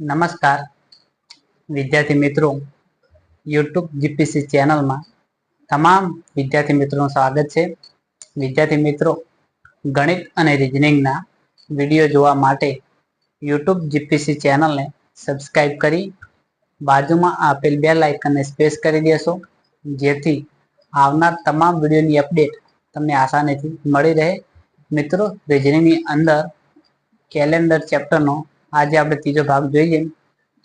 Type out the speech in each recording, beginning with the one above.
નમસ્કાર. વિદ્યાર્થી મિત્રો, યુટ્યુબ જીપીસી ચેનલમાં તમામ વિદ્યાર્થી મિત્રોનું સ્વાગત છે. વિદ્યાર્થી મિત્રો, ગણિત અને રિઝનિંગના વીડિયો જોવા માટે યુટ્યુબ જીપીસી ચેનલને સબસ્ક્રાઈબ કરી બાજુમાં આપેલ બે લાઇકનને સ્પેસ કરી દેશો, જેથી આવનાર તમામ વિડીયોની અપડેટ તમને આસાનીથી મળી રહે. મિત્રો, રિઝનિંગની અંદર કેલેન્ડર ચેપ્ટરનો આજે આપણે ત્રીજો ભાગ જોઈએ.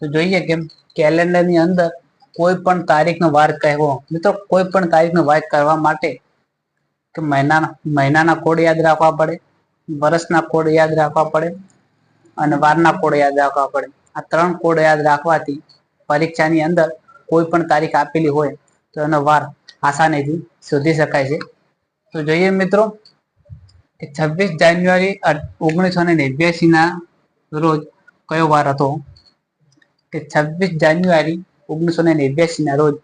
તો જોઈએ કે કેલેન્ડરની અંદર કોઈ પણ તારીખનો વાર કહેવો. મિત્રો, કોઈ પણ તારીખનો વાર કરવા માટે કે મહિનાના મહિનાના કોડ યાદ રાખવા પડે, વર્ષના કોડ યાદ રાખવા પડે અને વારના કોડ યાદ રાખવા પડે. આ ત્રણ કોડ યાદ રાખવાથી પરીક્ષાની અંદર કોઈ પણ તારીખ આપેલી હોય તો એનો વાર આસાનીથી શોધી શકાય છે. તો જોઈએ મિત્રો કે છવ્વીસ જાન્યુઆરી ઓગણીસો ને નેવ્યાસી ના રોજ કયો વાર હતો? કે છવ્વીસ જાન્યુઆરી ઓગણીસો ને નેવ્યાસી ના રોજ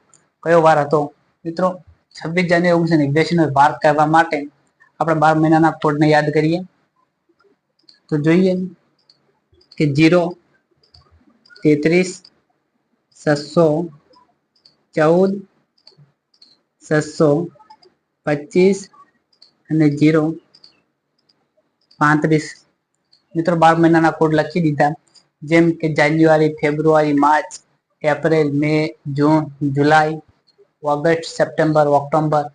કયો વાર હતો? મિત્રો, છવ્વીસ જાન્યુઆરી ઓગણીસો નો વાર કરવા માટે આપણે બાર મહિનાના કોડને યાદ કરીએ. તો જોઈએ કે જીરો, તેત્રીસ, છસો, ચૌદ, છસો, પચીસ અને જીરો પાંત્રીસ. મિત્રો બાર મહિનાના કોડ લખી દીધા. જેમ કે January, February, March, April, May, June, July, August, September, October,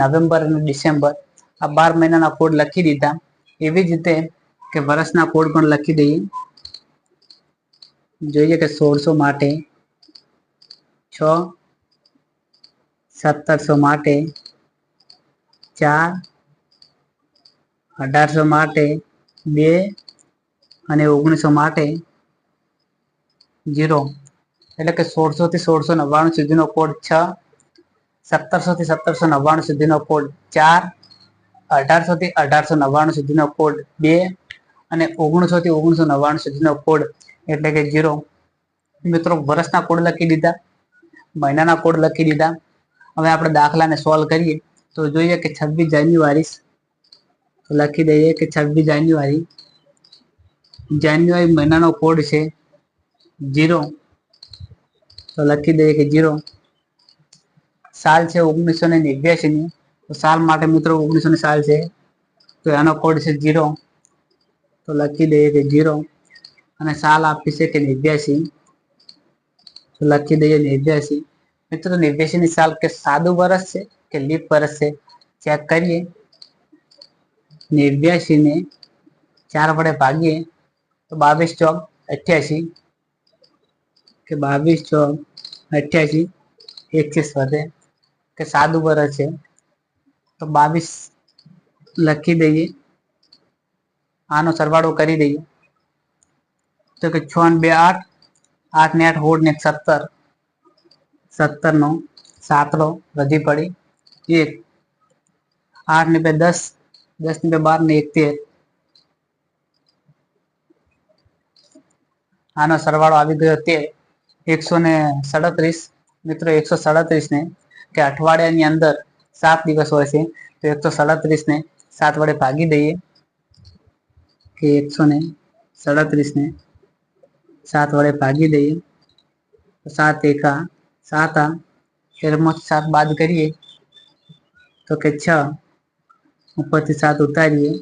November અને ડિસેમ્બર આ બાર મહિનાના કોડ લખી દીધા. એવી જ રીતે કે વર્ષના કોડ પણ લખી દઈએ. જોઈએ કે સોળસો માટે, છ સત્તરસો માટે, ચાર, અઢારસો માટે, બે અને ઓગણીસો માટે જીરો એટલે કે સોળસો થી સોળસો નવ્વાણું સુધીનો કોડ છ, સત્તરસો થી સત્તરસો નવ્વાણું સુધીનો કોડ ચાર, અઢારસો થી અઢારસો નવ્વાણું સુધીનો કોડ બે અને ઓગણીસો થી ઓગણીસો નવ્વાણું સુધીનો કોડ એટલે કે જીરો મિત્રો, વર્ષના કોડ લખી દીધા, મહિનાના કોડ લખી દીધા. હવે આપણે દાખલાને સોલ્વ કરીએ. તો જોઈએ કે છવ્વીસ જાન્યુઆરી લખી દઈએ કે છવ્વીસ જાન્યુઆરી જાન્યુઆરી મહિનાનો કોડ છે જીરો તો લખી દઈએ કે જીરો સાલ છે ઓગણીસો ને નેવ્યાસી ની. તો સાલ માટે મિત્રો ઓગણીસો સાલ છે. તો એનો કોડ છે જીરો તો લખી દઈએ કે જીરો અને સાલ આપી છે કે નેવ્યાસી તો લખી દઈએ નેવ્યાસી મિત્રો નેવ્યાસી ની સાલ કે સાદું વર્ષ છે કે લીપ વર્ષ છે? ચેક કરીએ. નેવ્યાસી ને ચાર વડે ભાગીએ. તો બાવીસ ચોક અઠ્યાસી. કે બાવીસ ચોક અઠ્યાસી, એકવીસ વધે. કે સાદું વર્ષ છે તો બાવીસ લખી દઈએ. આનો સરવાળો કરી દઈએ. તો કે છ ને બે આઠ આઠ ને આઠ, હોળ ને સત્તર સત્તર. નો સાતડો વધી પડી. એક. આઠ ને બે દસ દસ ને બે બાર ને એક તેર. આનો સરવાળો આવી ગયો તેર એકસો ને સડત્રીસ. મિત્રો, એકસો સડત્રીસ ને કે અઠવાડિયાની અંદર સાત દિવસ હોય છે, તો એકસો સડત્રીસ ને સાત વડે ભાગી દઈએ. કે એકસો ને સડત્રીસ ને સાત વડે ભાગી દઈએ. તો સાત એકા સાત આ તેરમાંથી સાત બાદ કરીએ. તો કે છ, ઉપરથી સાત ઉતારીએ.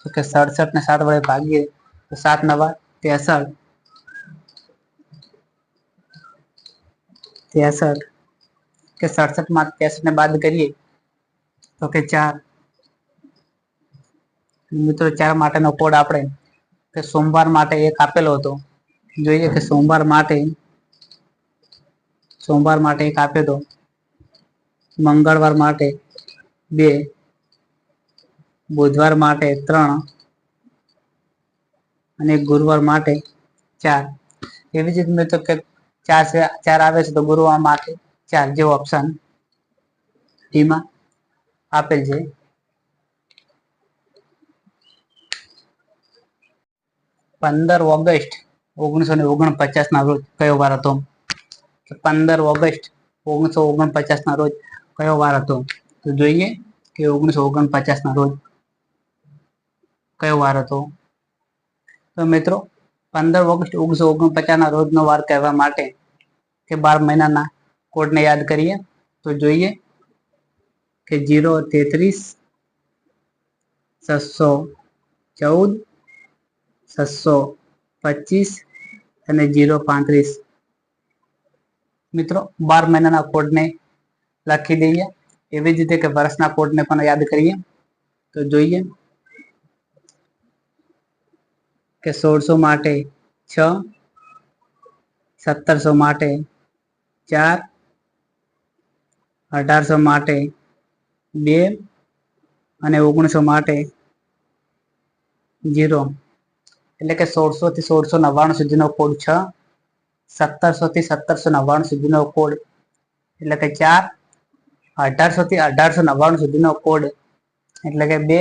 તો કે સડસઠ ને સાત વડે ભાગીએ. તો સાત નવા, ત્રેસઠ ત્રેસઠ કે સડસઠમાં ત્રેસઠ ને બાદ કરીએ, તો કે ચાર. મિત્રો, ચાર માટેનો કોડ આપણે કે સોમવાર માટે એક આપેલો હતો. જોઈએ કે સોમવાર માટે સોમવાર માટે એક આપ્યો હતો. મંગળવાર માટે બે, બુધવાર માટે ત્રણ અને ગુરુવાર માટે ચાર. એવી જ રીતે મિત્રો કે ચાર ચાર આવે છે તો ગુરુ આમ માટે ચાર જેવો ઓપ્શન ડીમાં આપેલ છે. પંદર ઓગસ્ટ ઓગણીસો ને ઓગણપચાસ ના રોજ કયો વાર હતો? પંદર ઓગસ્ટ ઓગણીસો ઓગણપચાસ ના રોજ કયો વાર હતો? તો જોઈએ કે ઓગણીસો ઓગણપચાસ ના રોજ કયો વાર હતો? તો મિત્રો પંદર ઓગસ્ટ, ઓગણીસો ઓગણપચાસના રોજનો વાર કહેવા માટે કે બાર મહિનાના કોડને યાદ કરીએ, તો જોઈએ કે જીરો, તેત્રીસ, છસો ચૌદ, છસો પચીસ અને જીરો પાંત્રીસ. મિત્રો, બાર મહિનાના કોડને લખી દઈએ. એવી જ રીતે કે વર્ષના કોડને પણ યાદ કરીએ. તો જોઈએ કે સોળસો માટે છ, સત્તરસો માટે ચાર, અઢારસો માટે બે અને ઓગણીસો માટે જીરો. એટલે કે સોળસો થી સોળસો નવ્વાણું સુધીનો કોડ છ, સત્તરસો થી સત્તરસો નવ્વાણું સુધીનો કોડ એટલે કે ચાર, અઢારસો થી અઢારસો નવ્વાણું સુધીનો કોડ એટલે કે બે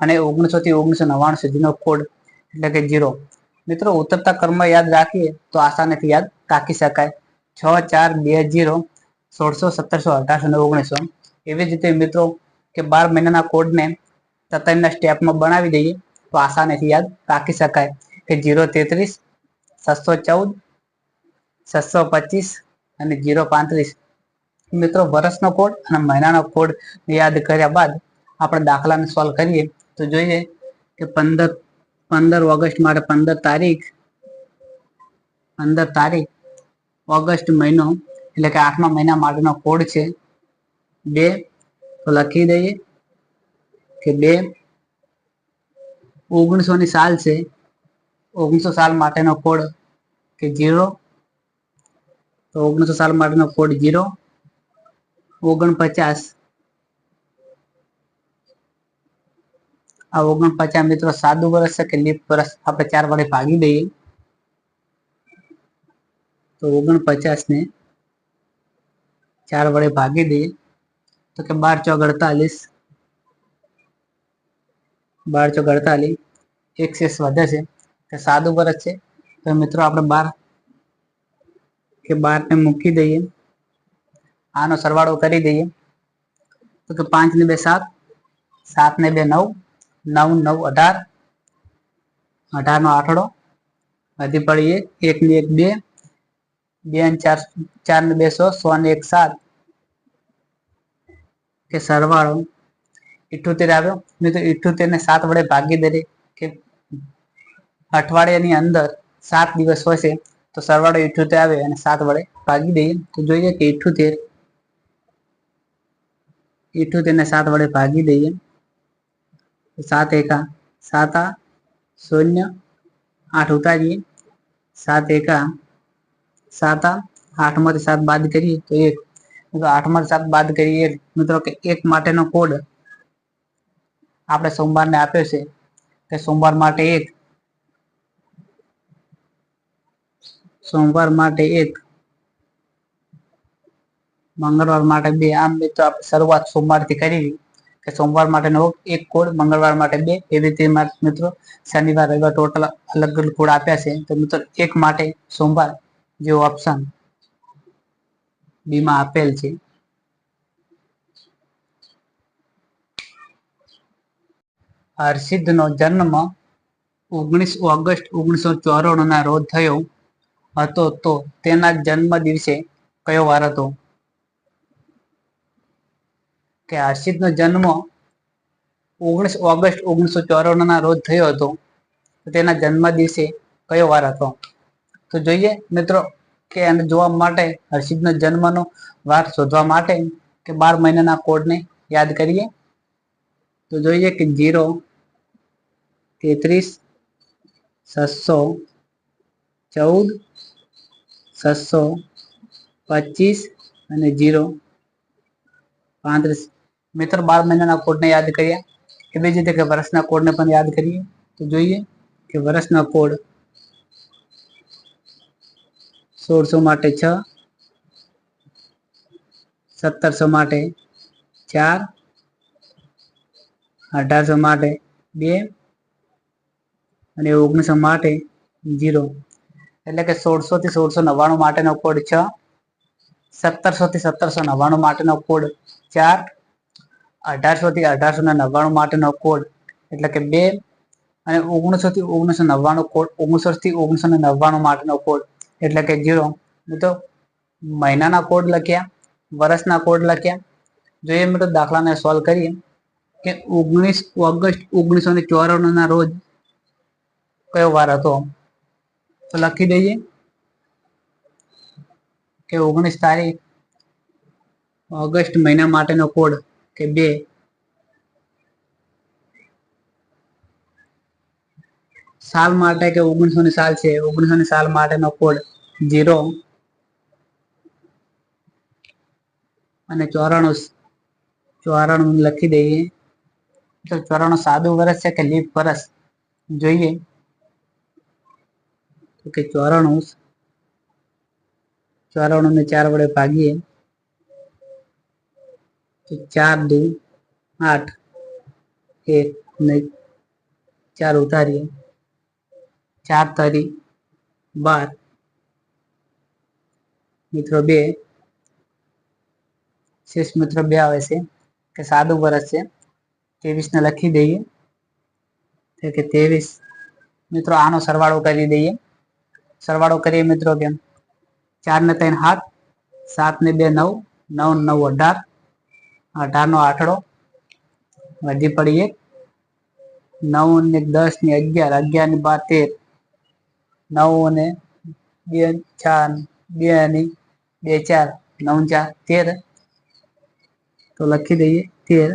અને ઓગણીસો થી ઓગણીસો નવ્વાણું સુધીનો કોડ એટલે કે જીરો. મિત્રો, ઉતરતા કર્મ યાદ રાખીએ તો આસાનીથી યાદ રાખી શકાય. છ ચાર બે જીરો સોળસો સત્તરસો અઢારસો ને ઓગણીસો. એવી જ રીતે મિત્રો, કે બાર મહિનાના કોડને તતરના સ્ટેપમાં બનાવી દઈએ તો આસાનીથી યાદ રાખી શકાય. કે જીરો તેત્રીસ, છસો ચૌદ, છસો પચીસ અને જીરો પાંત્રીસ. મિત્રો, વર્ષનો કોડ અને મહિનાનો કોડ યાદ કર્યા બાદ આપણે દાખલાને સોલ્વ કરીએ તો જોઈએ કે પંદર પંદર ઓગસ્ટ માટે પંદર તારીખ પંદર તારીખ ઓગસ્ટ મહિનો, એટલે કે આઠમા મહિના માટેનો કોડ છે. બે, તો લખી દઈએ કે બે ઓગણીસો ની સાલ છે. ઓગણીસો સાલ માટેનો કોડ કે જીરો તો ઓગણીસો સાલ માટેનો કોડ જીરો ઓગણપચાસ ઓગણપચાસ મિત્રો સાદું વર્ષ છે કે લીપ વર્ષ આપણે ચાર વડે ભાગી દઈએ. તો ઓગણપચાસ ને ચાર વડે ભાગી દઈએ. તો કે બાર ચોક અડતાલીસ. બાર ચોક અડતાલીસ. એક્સેસ વધે છે. કે સાદું વર્ષ છે. તો મિત્રો આપણે બાર કે બાર ને મૂકી દઈએ. આનો સરવાળો કરી દઈએ. તો કે પાંચ ને બે સાત સાત ને બે નવ નવ નવ અઢાર અઢાર નો આઠડો વધી પડી એક એક ને એક બે બે ને ચાર ચાર ને બે સો સો ને એક સાત કે સરવાળો ઇઠ્ઠોતેર આવ્યો મિત્રો ઇઠ્ઠોતેર ને સાત વડે ભાગી દઈએ કે અઠવાડિયાની અંદર સાત દિવસ હશે તો સરવાળો ઇઠ્ઠોતેર આવે અને સાત વડે ભાગી દઈએ તો જોઈએ કે ઇઠ્ઠોતેર ઇઠ્ઠોતેર ને સાત વડે ભાગી દઈએ સાત એકા સાત શૂન્ય આઠ ઉતારીએ. સાત એકા સાત આઠમાંથી સાત બાદ કરીએ તો એક. મિત્રો આઠમાંથી સાત બાદ કરીએ મિત્રો કે એક માટેનો કોડ આપણે સોમવારને આપ્યો છે. કે સોમવાર માટે એક. સોમવાર માટે એક. મંગળવાર માટે બે. આમ મિત્રો આપણે શરૂઆત સોમવારથી કરી. સોમવાર માટેનો એક કોડ, મંગળવાર માટે બે, એવી રીતે મિત્રો શનિવાર, રવિવાર ટોટલ અલગ અલગ કોડ આપ્યા છે. તો મિત્રો એક માટે સોમવાર જેવો ઓપ્શન બીમાં આપેલ છે. હર્ષિદનો જન્મ ઓગણીસ ઓગસ્ટ ઓગણીસો ચોરાણું ના રોજ થયો હતો. તો તેના જન્મ દિવસે કયો વાર હતો? કે હર્ષિદનો જન્મ ઓગણીસ, ઓગસ્ટ ઓગણીસો ચોરાણું ના રોજ થયો હતો. તેના જન્મ દિવસે કયો વાર હતો? તો જોઈએ મિત્રો કે એને જોવા માટે હર્ષિદનો જન્મનો વાર શોધવા માટે કે બાર મહિનાના કોડને યાદ કરીએ. તો જોઈએ કે જીરો, તેત્રીસ, છસો, ચૌદ, છસો, પચીસ અને જીરો, પાંત્રીસ. મિત્રો બાર મહિનાના કોડને યાદ કર્યા એવી જ રીતે કે વર્ષના કોડને પણ યાદ કરીએ. તો જોઈએ કે વર્ષના કોડ સોળસો માટે છ, સત્તરસો માટે ચાર, અઢારસો માટે બે અને ઓગણીસો માટે જીરો એટલે કે સોળસો થી સોળસો નવ્વાણું માટેનો કોડ છ સત્તરસો થી સત્તરસો નવ્વાણું માટેનો કોડ ચાર અઢારસો થી અઢારસો ને નવ્વાણું માટેનો કોડ એટલે કે બે અને ઓગણીસો થી ઓગણીસો નવ્વાણું કોડ ઓગણીસો થી ઓગણીસો ને નવ્વાણું માટેનો કોડ એટલે કે જીરો મિત્રો મહિનાના કોડ લખ્યા, વર્ષના કોડ લખ્યા. જોઈએ મિત્રો દાખલાને સોલ્વ કરીએ કે ઓગણીસ ઓગસ્ટ ઓગણીસો ને ચોરાણું ના રોજ કયો વાર હતો? તો લખી દઈએ કે ઓગણીસ તારીખ ઓગસ્ટ મહિના માટેનો કોડ કે બે. સાલ માટે કે ઓગણીસો ની સાલ છે? ઓગણીસો ની સાલ માટેનો કોડ જીરો અને ચોરાણું ચોરાણું લખી દઈએ. તો ચોરાણું સાદું વર્ષ છે કે લીપ વર્ષ જોઈએ. તો કે ચોરાણું ચોરાણું ને ચાર વડે ભાગીએ. તો ચાર દુ આઠ એક ને ચાર ઉતારીએ ચાર તારી બાર મિત્રો બે શેષ મિત્રો બે આવે છે કે સાદું વર્ષ છે ત્રેવીસ ને લખી દઈએ તો કે ત્રેવીસ મિત્રો આનો સરવાળો કરી દઈએ સરવાળો કરીએ મિત્રો કેમ ચાર ને ત્રણ સાત સાત ને બે નવ નવ ને નવ અઢાર અઢાર નો આઠડો વધી પડી એક નવ ને દસ ને અગિયાર અગિયાર ને બાર તેર નવ ને બે, ચાર, બે ને બે, ચાર, નવ, ચાર, તેર. તો લખી દઈએ, તેર.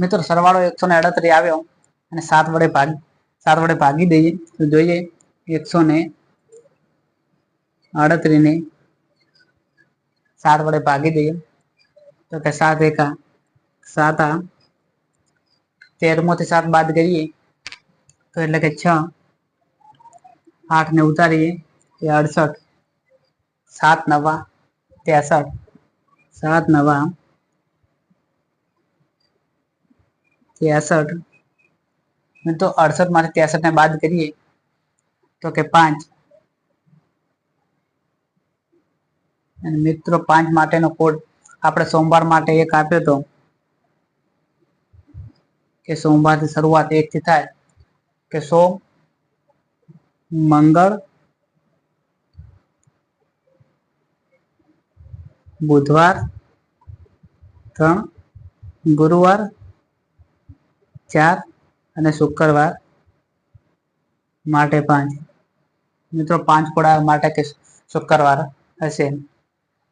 મિત્રો, સરવાળો એકસો ને અડત્રીસ આવ્યો અને સાત વડે ભાગ, સાત વડે ભાગી દઈએ. તો જોઈએ, એકસો ને અડત્રીસ ને સાત વડે ભાગી દઈએ તો કે સાત એકા સાત આ તેરમોથી સાત બાદ કરીએ તો એટલે કે છ આઠ ને ઉતારીએ એ અડસઠ સાત નવા ત્રેસઠ સાત નવા ત્રેસઠ તો અડસઠમાંથી ત્રેસઠ ને બાદ કરીએ તો કે પાંચ અને મિત્રો, પાંચ માટેનો કોડ આપણે સોમવાર માટે એક આપ્યો હતો. કે સોમવારથી શરૂઆત એકથી થાય. કે સો, મંગળ, બુધવાર, ત્રણ, ગુરુવાર, ચાર અને શુક્રવાર માટે પાંચ. મિત્રો, પાંચ કોડા માટે કે શુક્રવાર હશે.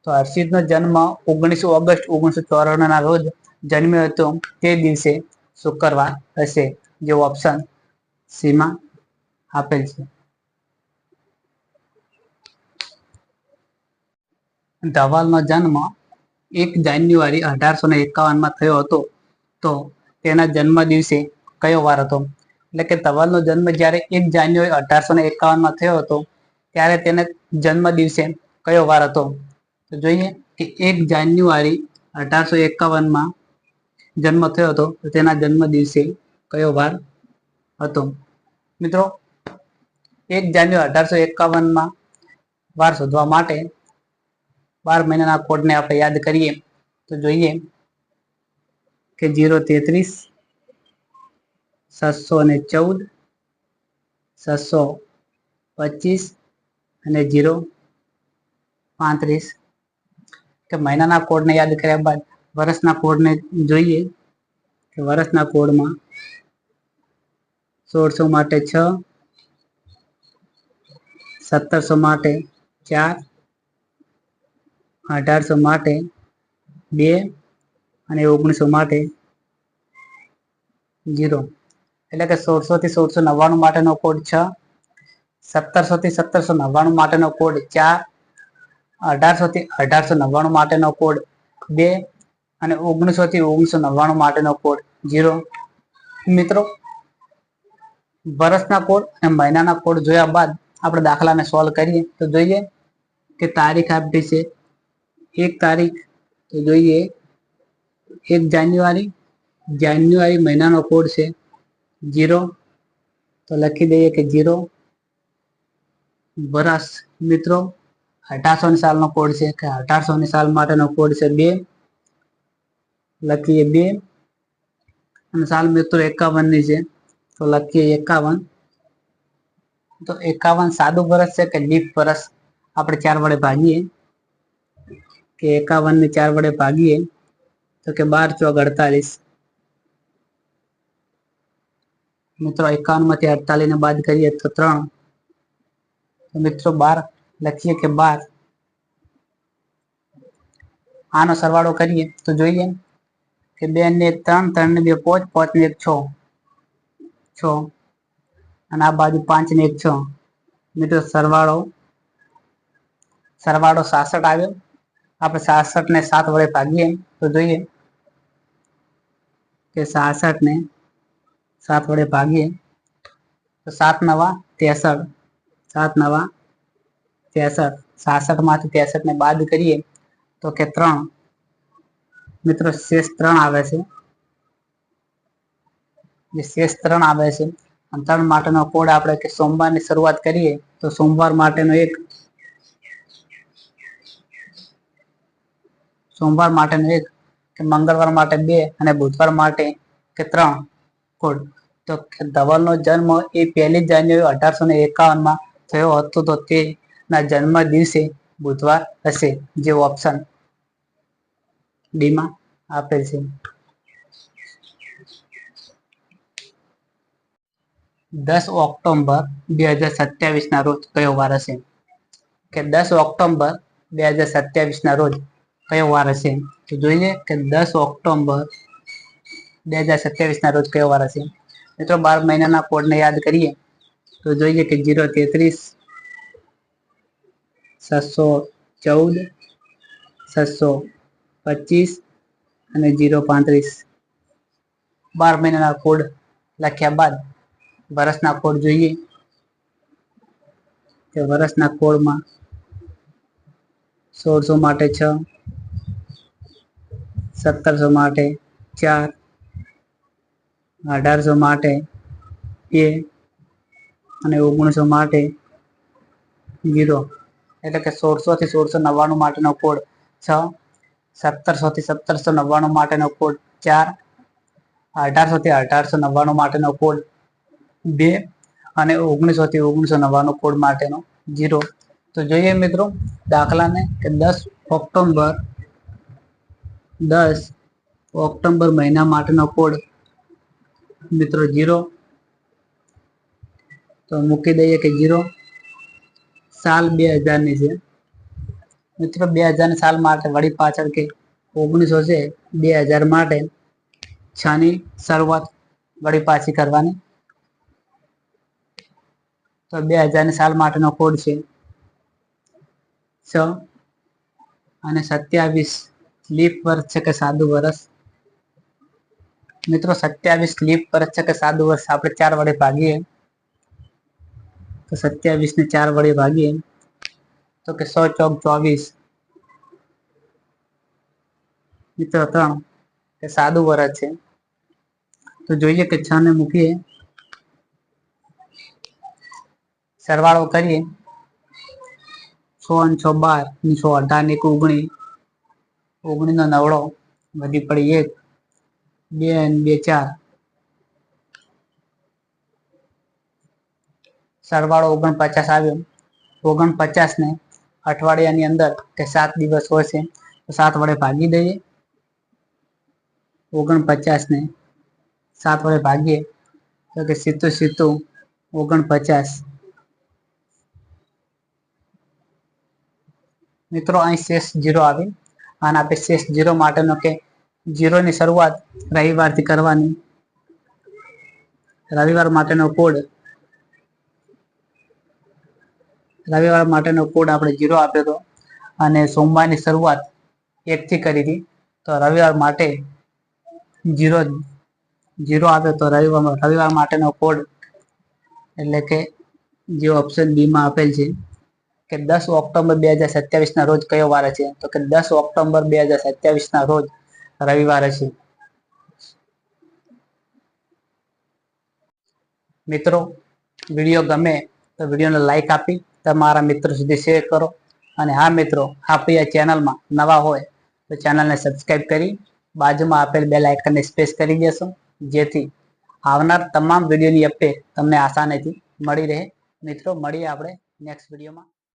તો હર્ષિતનો જન્મ ઓગણીસો ઓગસ્ટ, ઓગણીસો ચોરાણું ના રોજ જન્મ્યો હતો. તે દિવસે શુક્રવાર હશે જે ઓપ્શન સીમાં આપેલ છે. ધવલનો જન્મ એક જાન્યુઆરી અઢારસો ને એકાવનમાં થયો હતો. તો તેના જન્મ દિવસે કયો વાર હતો? એટલે કે ધવલનો જન્મ જ્યારે એક જાન્યુઆરી અઢારસો ને એકાવનમાં થયો હતો, ત્યારે તેને જન્મ દિવસે કયો વાર હતો? તો જોઈએ કે એક જાન્યુઆરી અઢારસો એકાવનમાં જન્મ થયો હતો. તો તેના જન્મ દિવસે કયો વાર હતો? મિત્રો, એક જાન્યુઆરી અઢારસો એકાવનમાં વાર શોધવા માટે બાર મહિનાના કોડને આપણે યાદ કરીએ તો જોઈએ કે જીરો તેત્રીસ, સાતસો ને ચૌદ, સાતસો પચીસ અને જીરો પાંત્રીસ. કે મહિનાના કોડને યાદ કર્યા બાદ વર્ષના કોડને જોઈએ કે વર્ષના કોડમાં સોળસો માટે છ, સત્તરસો માટે ચાર, અઢારસો માટે બે અને ઓગણીસો માટે જીરો. એટલે કે સોળસો થી સોળસો નવ્વાણું માટેનો કોડ છ સત્તરસો થી સત્તરસો નવ્વાણું માટેનો કોડ ચાર અઢારસો થી અઢારસો નવ્વાણું માટેનો કોડ બે અને ઓગણીસો થી ઓગણીસો નવ્વાણું માટેનો કોડ ઝીરો મિત્રો વર્ષના કોડ અને મહિનાના કોડ જોયા બાદ આપણે દાખલાને સોલ્વ કરીએ. તો જોઈએ કે તારીખ આપી છે. એક તારીખ, તો જોઈએ એક જાન્યુઆરી જાન્યુઆરી મહિનાનો કોડ છે જીરો તો લખી દઈએ કે જીરો વરસ, મિત્રો અઢારસો ની સાલનો કોડ છે કે અઢારસો સાલ માટેનો કોડ છે બે. લખીએ બે. અને સાલ મિત્રો એકાવનની છે. તો લખીએ એકાવન. તો એકાવન સાદું વર્ષ છે કે લીપ વર્ષ આપણે ચાર વડે ભાગીએ. કે એકાવન ને ચાર વડે ભાગીએ. તો કે બાર ચોક અડતાલીસ. મિત્રો એકાવનમાંથી અડતાલીસ ને બાદ કરીએ તો ત્રણ. મિત્રો બાર લખીએ કે બાર. આનો સરવાળો કરીએ તો જોઈએ કે બે ને એક ત્રણ ત્રણ ને બે પાંચ પાંચ ને એક છ. છ. અને આ બાજુ પાંચ ને એક છ. મિત્રો સરવાળો સરવાળો સાસઠ આવ્યો. આપણે સાસઠ ને સાત વડે ભાગીએ તો જોઈએ કે સાસઠ ને સાત વડે ભાગીએ. તો સાત નવા, ત્રેસઠ. સાત નવા સાસઠમાંથી ત્રેસઠ ને બાદ કરીએ, તો કે ત્રણ. મિત્રો, શેષ ત્રણ આવે છે. શેષ ત્રણ આવે છે ત્રણ માટેનો કોડ આપણે કે સોમવારની શરૂઆત કરીએ, તો સોમવાર માટેનો એક. સોમવાર માટેનો એક, કે મંગળવાર માટે બે, અને બુધવાર માટે કે ત્રણ કોડ. તો ધવલનો જન્મ એ પહેલી જાન્યુઆરી અઢારસો ને એકાવનમાં થયો હતો તો તેના જન્મ દિવસે બુધવાર હશે, જે ઓપ્શન ડી માં આપેલ છે. દસ ઓક્ટોબર બે હજાર સત્યાવીસ ના રોજ કયો વાર હશે? કે દસ ઓક્ટોબર બે હજાર સત્યાવીસ ના રોજ કયો વાર હશે? તો જોઈએ કે દસ ઓક્ટોબર બે હજાર સત્યાવીસ ના રોજ કયો વાર હશે? મિત્રો બાર મહિનાના કોડને યાદ કરીએ તો જોઈએ કે જીરો તેત્રીસ છસો ચૌદ છસો પચીસ અને જીરો પાંત્રીસ. બાર મહિનાના કોડ લખ્યા બાદ વર્ષના કોડ જોઈએ. તે વર્ષના કોડમાં સોળસો માટે છ, સત્તરસો માટે ચાર, અઢારસો માટે બે અને ઓગણીસો માટે જીરો એટલે કે સોળસો થી સોળસો નવ્વાણું માટેનો કોડ છ, સત્તરસો થી સત્તરસો નવ્વાણું માટેનો કોડ ચાર, અઢારસો થી અઢારસો નવ્વાણું માટેનો કોડ બે અને ઓગણીસો થી ઓગણીસો નવ્વાણું કોડ માટેનો જીરો તો જોઈએ મિત્રો દાખલાને કે દસ ઓક્ટોબર દસ ઓક્ટોબર મહિના માટેનો કોડ મિત્રો જીરો તો મૂકી દઈએ કે જીરો સાલ બે હજારની છે. મિત્રો, બે હજારની સાલ માટે વળી પાછળ કે ઓગણીસો છે, બે હજાર માટે છની શરૂઆત વળી પાછી કરવાની. તો બે હજારની સાલ માટેનો કોડ છે. છ અને સત્યાવીસ લીપ વર્ષ છે કે સાદું વર્ષ. મિત્રો, સત્યાવીસ લીપ વર્ષ છે કે સાદું વર્ષ, આપણે ચાર વડે ભાગીએ. તો સત્યાવીસ ને ચાર વડે ભાગીએ તો કે સો ચોક ચોવીસ. મિત્રો, ત્રણ. કે સાદું વરસ છે. તો જોઈએ કે છ ને મૂકીએ. સરવાળો કરીએ. સો ને છ બાર ને સો અઢાર ને એક ઓગણી. ઓગણીનો નવડો. વધી પડી એક. બે ને બે ચાર. સરવાળો ઓગણપચાસ આવ્યો. ઓગણપચાસ ને અઠવાડિયાની અંદર કે સાત દિવસ હોય છે, તો સાત વડે ભાગી દઈએ. ઓગણપચાસ ને સાત વડે ભાગીએ, તો કે સીતું સીતું ઓગણપચાસ. મિત્રો, અહીં શેષ જીરો આવી. અને આપણે શેષ જીરો માટેનો કે જીરોની શરૂઆત રવિવારથી કરવાની. રવિવાર માટેનો કોડ રવિવાર માટેનો કોડ આપણે જીરો આપ્યો હતો અને સોમવારની શરૂઆત એકથી કરી હતી. તો રવિવાર માટે જીરો જીરો આપ્યો તો રવિવાર રવિવાર માટેનો કોડ એટલે કે જે ઓપ્શન બીમાં આપેલ છે કે દસ ઓક્ટોબર બે હજાર સત્યાવીસના રોજ કયો વાર છે? તો કે દસ ઓક્ટોબર બે હજાર સત્યાવીસના રોજ રવિવારે છે મિત્રો, વીડિયો ગમે તો વિડીયોને લાઈક આપી તમારા મિત્રો સુધી શેર કરો. અને હા મિત્રો, આપણી આ ચેનલમાં નવા હોય તો ચેનલને સબસ્ક્રાઈબ કરી, બાજુમાં આપેલ બે લાઇકનને સ્પેસ કરી દેશો, જેથી આવનાર તમામ વિડીયોની અપડેટ તમને આસાનીથી મળી રહે. મિત્રો, મળીએ આપણે નેક્સ્ટ વિડીયોમાં